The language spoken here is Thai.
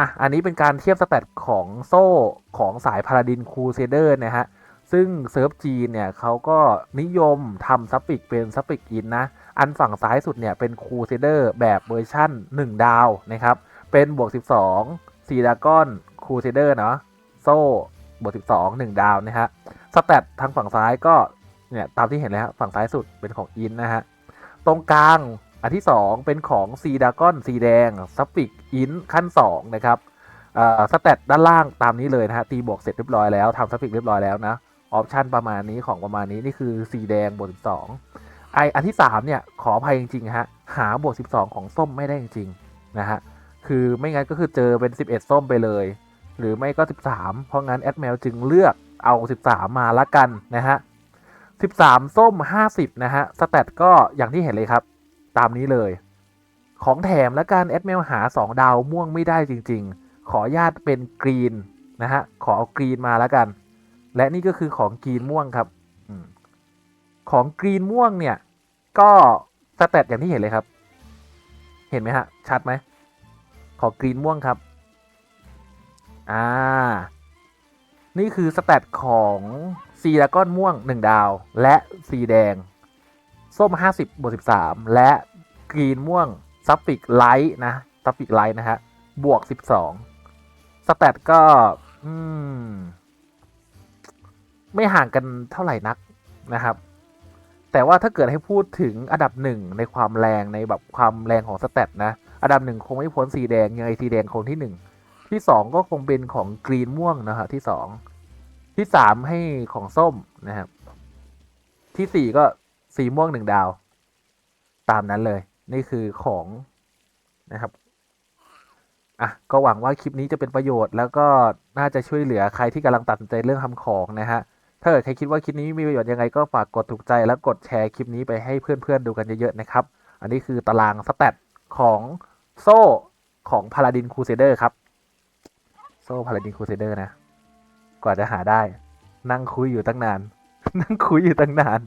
อะ อันนี้เป็นการเทียบสแตทของโซ่ของสายพาราดินคูเซเดอร์นะฮะ ซึ่งเซิร์ฟจีนเนี่ยเขาก็นิยมทำซับฟิกเป็นซับฟิกอินนะ อันฝั่งซ้ายสุดเนี่ยเป็นคูเซเดอร์แบบเวอร์ชั่น 1 ดาวนะครับ เป็นบวก 12ซีดากอนคูเซเดอร์เนาะ โซ่บวก 12 1 ดาวนะฮะ สแตททางฝั่งซ้ายก็เนี่ยตามที่เห็นเลยฮะฝั่งซ้ายสุดเป็นของอินนะฮะ ตรงกลาง อันที่ 2 เป็นของซีดากอนสีแดงซับฟิกอินขั้น 2 นะครับสแตทด้านล่างตามนี้เลยนะฮะตีบวกเสร็จเรียบร้อยแล้วทำซับฟิกเรียบร้อยแล้วนะออปชันประมาณนี้ของประมาณนี้นี่คือสีแดงบวก12ไออันที่ 3 เนี่ย ขออภัยจริงๆฮะหาบวก12 ของส้มไม่ได้จริงๆนะฮะคือไม่งั้นก็คือเจอเป็น 11 ส้มไปเลย หรือไม่ก็ 13 เพราะงั้นแอดแมวจึงเลือกเอา 13 มาละกันนะฮะ13 ส้ม 50 นะฮะสแตทก็อย่างที่เห็นเลยครับ ตามนี้เลย ของแถมและการแอดเมลหา 2 ดาวม่วงไม่ได้จริง ๆ ขอญาตเป็นกรีนนะฮะ ขอเอากรีนมาแล้วกัน และนี่ก็คือของกรีนม่วงครับอของกรีนม่วงเนี่ย ก็สแตทอย่างที่เห็นเลยครับ เห็นไหมฮะ ชัดไหม ของกรีนม่วงครับ อ่า นี่คือสแตทของซีดาก้อนม่วง 1 ดาว และสีแดง ส้ม 50บวก13 และ กรีนม่วงซัฟฟิกไลท์นะซัฟฟิกไลท์นะฮะ บวก 12 สแตทก็ อืม ไม่ห่างกันเท่าไหร่นักนะครับ แต่ว่าถ้าเกิดให้พูดถึงอันดับหนึ่งในความแรงในแบบความแรงของสแตทนะ อันดับหนึ่งคงไม่พ้นสีแดง ยังไงสีแดงคงที่หนึ่ง ที่สองก็คงเป็นของกรีนม่วงนะฮะที่สอง ที่สามให้ของส้มนะครับ ที่สี่ก็สีม่วงหนึ่งดาว ตามนั้นเลย นี่คือของนะครับอะก็หวังว่าคลิปนี้จะเป็นประโยชน์ แล้วก็น่าจะช่วยเหลือใครที่กำลังตัดสินใจเรื่องทำของนะฮะถ้าเกิดใครคิดว่าคลิปนี้มีประโยชน์ยังไงก็ฝากกดถูกใจและกดแชร์คลิปนี้ไปให้เพื่อนๆดูกันเยอะๆนะครับ อันนี้คือตารางสแตทของโซ่ของพา l าดินคูเซเดอร์ครับ โซ่พา l าดินคูเซเดอร์นะ กว่าจะหาได้ นั่งคุยอยู่ตั้งนาน นั่งคุยอยู่ตั้งนาน